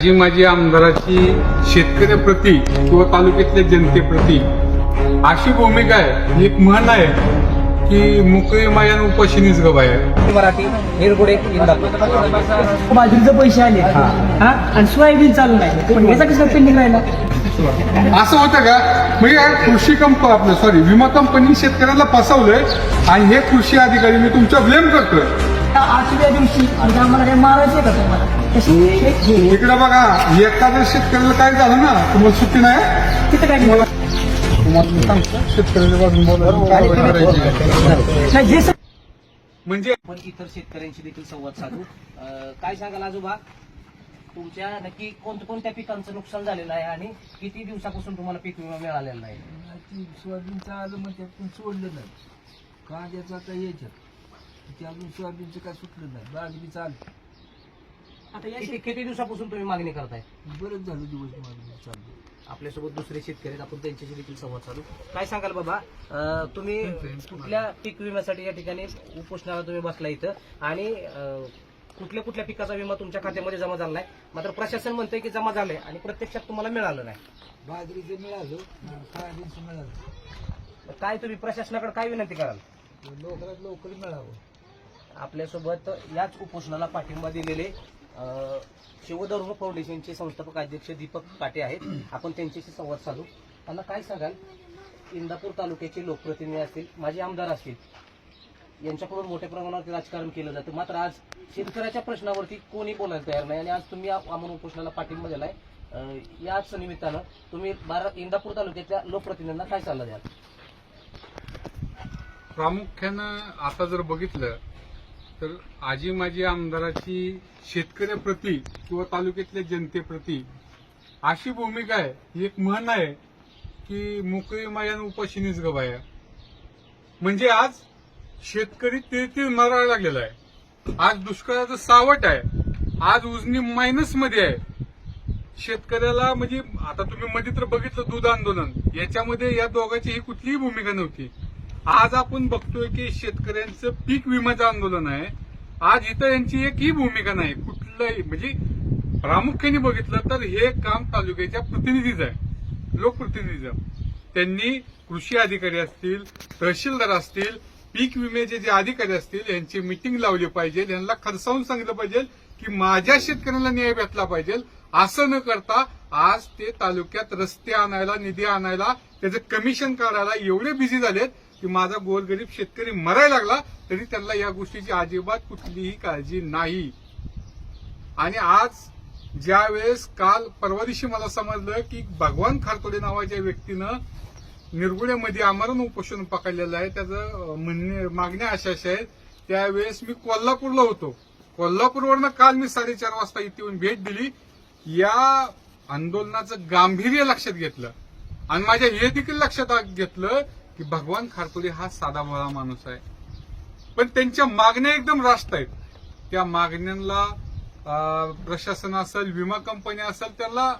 जी माझी आमदाराची शेतकऱ्याप्रती किंवा तालुक्यातल्या जनतेप्रती अशी भूमिका आहे एक म्हण आहे की मुकळी मायान उपाशीनीच गबाय आहे. मराठी निरगुडे बाजरीचे पैसे आले. हा. आणि सोयाबीन चालू नाही. पण याचा कसं पेंडिंग राहिला. असं होतं का? म्हणजे कृषी कंप आपलं सॉरी विमा कंपनी शेतकऱ्याला फसवलंय आणि हे कृषी अधिकारी मी तुमच्या ब्लेम करतोय. त्या आठव्या दिवशी म्हणजे आम्हाला काही मारायचं का तुम्हाला? तशी हे- इकडे बघा एखाद्या शेतकऱ्याला काय झालं ना? तुम्हाला सुट्टी नाही? तिथं काय. तुम्हाला शेतकऱ्याच्या बाजून नाही जे म्हणजे आपण इतर शेतकऱ्यांशी देखील संवाद साधू. काय सांगाल आजोबा? तुमच्या नक्की कोणत्या कोणत्या पिकांचं नुकसान झालेलं आहे आणि किती दिवसापासून तुम्हाला पीक विमा मिळालेला नाही? ती सोयाबीनचं आलं मग त्यातून सोडलं नाही. कांद्याचं आता यायच्यात ते अजून सोयाबीनचं काय सुटलं नाही. बाजरीचं आलं आता या किती किती दिवसापासून तुम्ही मागणी करताय? बरंच झालं दिवस मागणी चालू. आपल्यासोबत दुसरे शेतकरी आहेत. आपण त्यांच्याशी देखील संवाद साधू. काय सांगाल बाबा? अं, तुम्ही कुठल्या पीक विम्यासाठी या ठिकाणी उपोषणाला तुम्ही बसला इथं? आणि अं, कुठल्या कुठल्या पिकाचा विमा तुमच्या खात्यामध्ये जमा झाला नाही? मात्र प्रशासन म्हणतंय की जमा झालाय आणि प्रत्यक्षात तुम्हाला मिळालं नाही. बाजरीचं मिळालं आणि सोयाबीनचं मिळालं. काय तुम्ही प्रशासनाकडे काय विनंती कराल? लवकरात लवकर मिळावं. आपल्यासोबत याच उपोषणाला पाठिंबा दिलेले शिवधर्म फाउंडेशनचे संस्थापक अध्यक्ष दीपक काटे आहेत. आपण त्यांच्याशी संवाद साधू. त्यांना काय सांगाल? इंदापूर तालुक्याचे लोकप्रतिनिधी असतील माजी आमदार असतील यांच्याकडून मोठ्या प्रमाणात राजकारण केलं जातं. मात्र आज शेतकऱ्याच्या प्रश्नावरती कोणी बोलायला तयार नाही आणि आज तुम्ही आम्हाला उपोषणाला पाठिंबा दिलाय. याच निमित्तानं तुम्ही बारा इंदापूर तालुक्याच्या लोकप्रतिनिधींना काय सल्ला द्याल? प्रामुख्यानं आता जर बघितलं तर आजी माझी आमदाराची शेतकऱ्याप्रती किंवा तालुक्यातल्या जनतेप्रती अशी भूमिका आहे. ही एक म्हण आहे की मोकळी मायान उपाशीनीच गबाया. म्हणजे आज शेतकरी ते मरायला लागलेला आहे. आज दुष्काळाचं सावट आहे. आज उजनी मायनसमध्ये आहे. शेतकऱ्याला म्हणजे आता तुम्ही मध्ये तर बघितलं दूध आंदोलन. याच्यामध्ये या दोघांची ही कुठलीही भूमिका नव्हती. आज आपण बघतोय की शेतकऱ्यांचं पीक विम्याचं आंदोलन आहे. आज इथं यांची एक ही भूमिका नाही. कुठलंही म्हणजे प्रामुख्याने बघितलं तर हे काम तालुक्याच्या प्रतिनिधीचं आहे. लोकप्रतिनिधीचं. त्यांनी कृषी अधिकारी असतील तहसीलदार असतील पीक विम्याचे जे अधिकारी असतील यांची मिटिंग लावली पाहिजे. यांना खर्चावून सांगितलं पाहिजे की माझ्या शेतकऱ्यांना न्याय भेटला पाहिजे. असं न करता आज ते तालुक्यात रस्ते आणायला निधी आणायला त्याचं कमिशन काढायला एवढे बिझी झालेत की माझा गोरगरीब शेतकरी मरायला लागला तरी त्यांना या गोष्टीची अजिबात कुठलीही काळजी नाही. आणि आज ज्या वेळेस काल परवा दिवशी मला समजलं की भगवान खारतोडे नावाच्या व्यक्तीनं निरगुड्यामध्ये आमरण उपोषण पकडलेलं आहे त्याचं म्हणणे मागण्या अशा अशा आहेत. त्यावेळेस मी कोल्हापूरला होतो. कोल्हापूरवरनं काल मी साडेचार वाजता इथे येऊन भेट दिली. या आंदोलनाचं गांभीर्य लक्षात घेतलं. आणि माझ्या हे देखील लक्षात घेतलं की भगवान खारतोडे हा साधा भोळा माणूस आहे. पण त्यांच्या मागण्या एकदम रास्त आहेत. त्या मागण्यांना प्रशासन असेल विमा कंपनी असेल त्यांना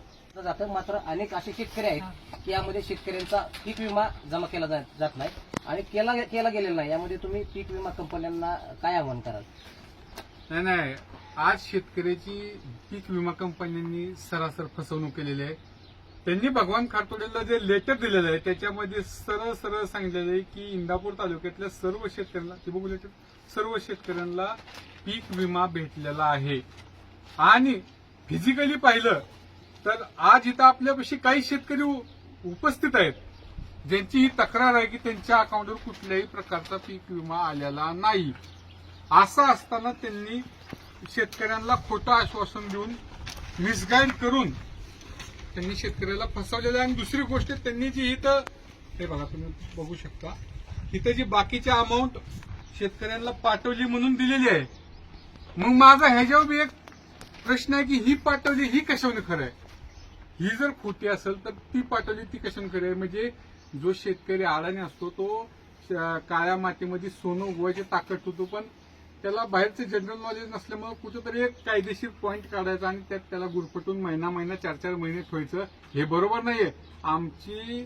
जातं मात्र अनेक असे शेतकरी आहेत की यामध्ये शेतकऱ्यांचा पीक विमा जमा केला जात नाही आणि केला केला गेलेला नाही. यामध्ये तुम्ही पीक विमा कंपन्यांना काय आव्हान कराल? नाही नाही. आज शेतकऱ्याची पीक विमा कंपन्यांनी सरासर फसवणूक केलेली आहे. त्यांनी भगवान खारतोडेला जे लेटर दिलेलं आहे त्याच्यामध्ये सरळ सरळ सांगितलेलं आहे की इंदापूर तालुक्यातल्या सर्व शेतकऱ्यांना ते बघू लेटर सर्व शेतकऱ्यांना पीक विमा भेटलेला आहे. आणि फिजिकली पाहिलं तर आज इथं आपल्यापाशी काही शेतकरी उ- उपस्थित आहेत ज्यांची ही तक्रार आहे की त्यांच्या अकाउंटवर कुठल्याही प्रकारचा पीक विमा आलेला नाही. असं असताना त्यांनी शेतकऱ्यांना खोटं आश्वासन देऊन मिसगाईड करून त्यांनी शेतकऱ्याला फसवलेलं आहे. आणि दुसरी गोष्ट त्यांनी जी इथं हे बघा तुम्ही बघू शकता. इथं जी बाकीची अमाऊंट शेतकऱ्यांना पाठवली म्हणून दिलेली आहे. मग माझा ह्याच्यावर बी एक प्रश्न आहे की ही पाठवली ही कशाने खरं आहे? ही जर खोटी असेल तर ती पाठवली ती कशाने खरं आहे? म्हणजे जो शेतकरी आळाने असतो तो श- काळ्या मातीमध्ये सोनं उगवायची ताकद होतो पण त्याला बाहेरचं जनरल नॉलेज नसल्यामुळे कुठेतरी एक कायदेशीर पॉईंट काढायचा आणि त्यात त्याला गुरफटून महिना महिना चार चार महिने ठेवायचं. हे बरोबर नाहीये. आमची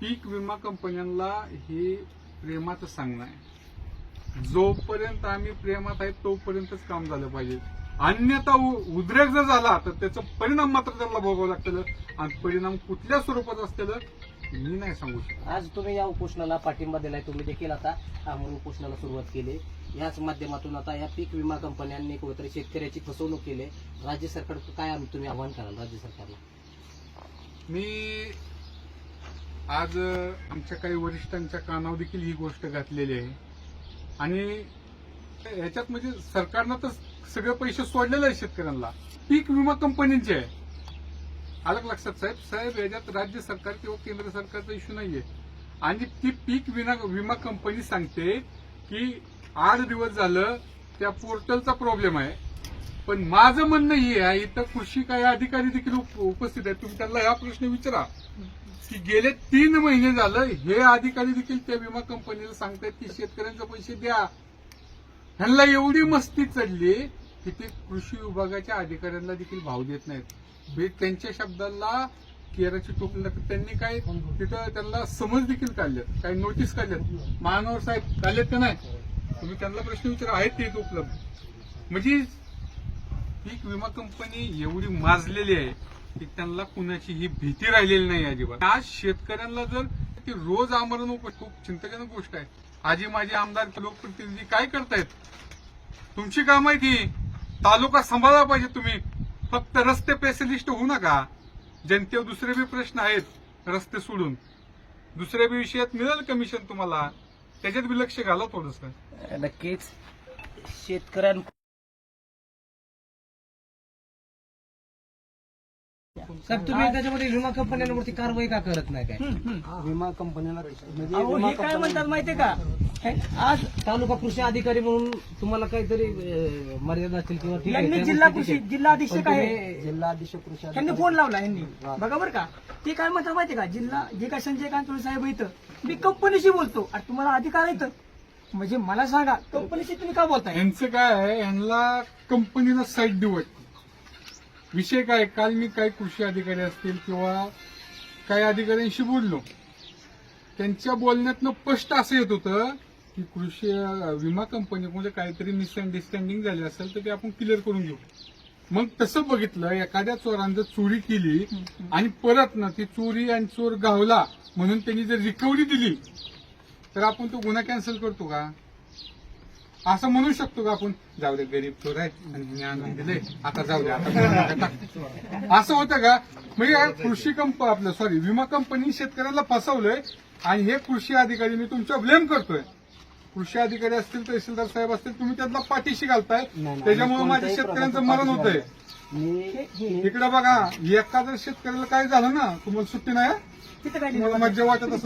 पीक विमा कंपन्यांना हे प्रेमाचं सांगणं आहे. जोपर्यंत आम्ही प्रेमात आहे तोपर्यंतच काम झालं पाहिजे. अन्यथा उ- उद्रेक जर झाला तर त्याचा परिणाम मात्र त्यांना भोगावं लागतं. आणि परिणाम कुठल्या स्वरूपात असलेलं मी नाही सांगू शकत. आज तुम्ही या उपोषणाला पाठिंबा दिलाय तुम्ही देखील आता आमूल उपोषणाला सुरुवात केली. याच माध्यमातून आता या पीक विमा कंपन्यांनी कुठेतरी शेतकऱ्याची फसवणूक केली. राज्य सरकार काय आम्ही तुम्ही आव्हान कराल राज्य सरकारला? मी आज अ, आमच्या काही वरिष्ठांच्या कानावर देखील ही गोष्ट घातलेली आहे. आणि ह्याच्यात म्हणजे सरकारनं तर सगळे पैसे सोडलेले आहे शेतकऱ्यांना. पीक विमा कंपनीचे. आहे अलग लक्षात साहेब साहेब याच्यात राज्य सरकार किंवा केंद्र सरकारचा इश्यू नाहीये आणि ती पीक विमा विमा कंपनी सांगते की आठ दिवस झालं त्या पोर्टलचा प्रॉब्लेम आहे. पण माझं म्हणणं हे आहे इथं कृषी काही अधिकारी देखील उपस्थित आहेत. तुम्ही त्यांना हा प्रश्न विचारा. की गेले तीन महिने झालं हे अधिकारी देखील त्या विमा कंपनीला सांगतायत की शेतकऱ्यांचे पैसे द्या. ह्यांना एवढी मस्ती चढली की ते कृषी विभागाच्या अधिकाऱ्यांना देखील भाव देत नाहीत. त्यांच्या शब्दाला केराची टोपली लागते त्यांनी काय तिथं त्यांना समज देखील काढल्यात. काही नोटीस काढल्यात. महानवर साहेब काढल्यात का नाही? तुम्ही त्यांना प्रश्न विचारा. आहेत ते उपलब्ध. म्हणजे पीक विमा कंपनी एवढी माजलेली आहे की त्यांना कुणाची ही भीती राहिलेली नाही अजिबात. आज शेतकऱ्यांना जर ती रोज आमरण खूप चिंताजनक गोष्ट आहे. आजी माझे आमदार लोकप्रतिनिधी काय करतायत? तुमची काम आहे ती तालुका सांभाळला पाहिजे तुम्ही. फक्त रस्ते पेसिलिस्ट होऊ नका. जनतेवर दुसरे बी प्रश्न आहेत रस्ते सोडून. दुसऱ्या बी विषयात मिळेल कमिशन तुम्हाला. त्याच्यात बी लक्ष घाला थोडस. नक्कीच. शेतकऱ्यां साहेब तुम्ही त्याच्यामध्ये विमा कंपन्यांवरती कारवाई का करत नाही काय? विमा कंपनीला म्हणजे अहो हे काय म्हणतात माहितीये का? हे आज तालुका कृषी अधिकारी म्हणून तुम्हाला काहीतरी अं, मर्यादा असतील किंवा ठीक आहे, यांनी त्या जिल्हा गोष्टी कृषी ठीक जिल्हा अधीक्षक आहे तुम्ही- जिल्हा अधीक्षक कृषी त्यांनी फोन लावला यांनी. बघा बरं का. ते काय म्हणतात माहितीये का? जिल्हा जे काय संजय कांतोळे साहेब इथं मी कंपनीशी बोलतो. आणि तुम्हाला अधिकार येतं म्हणजे मला सांगा कंपनीशी तुम्ही का बोलताय? यांचं काय आहे यांना कंपनीला साईट देऊ वाटते विषय काय? काल मी काही कृषी अधिकारी असतील किंवा काही अधिकाऱ्यांशी बोललो. त्यांच्या बोलण्यातनं स्पष्ट असं येत होतं की कृषी विमा कंपनी म्हणजे काहीतरी मिसअंडरस्टँडिंग झाली असेल तर ते आपण क्लिअर करून घेऊ. मग तसं बघितलं एखाद्या चोरानं जर चोरी केली आणि परत ना ती चोरी आणि चोर गावला म्हणून त्यांनी जर रिकव्हरी दिली तर आपण तो गुन्हा कॅन्सल करतो का? असं म्हणू शकतो का आपण? जाऊ दे गरीब चोर आहे आणि आणून दिले आता जाऊ दे आता. असं होतं का? म्हणजे या कृषी कंप आपलं सॉरी विमा कंपनी शेतकऱ्याला फसवलंय आणि हे कृषी अधिकारी मी तुमच्या ब्लेम करतोय. कृषी अधिकारी असतील तहसीलदार साहेब असतील तुम्ही त्यातला पाठीशी घालताय. त्याच्यामुळे माझ्या शेतकऱ्यांचं मरण होतंय. इकडे बघा एका जर शेतकऱ्याला काय झालं ना तुम्हाला सुट्टी नाही हं? तुम्हाला मज्जा वाटत असं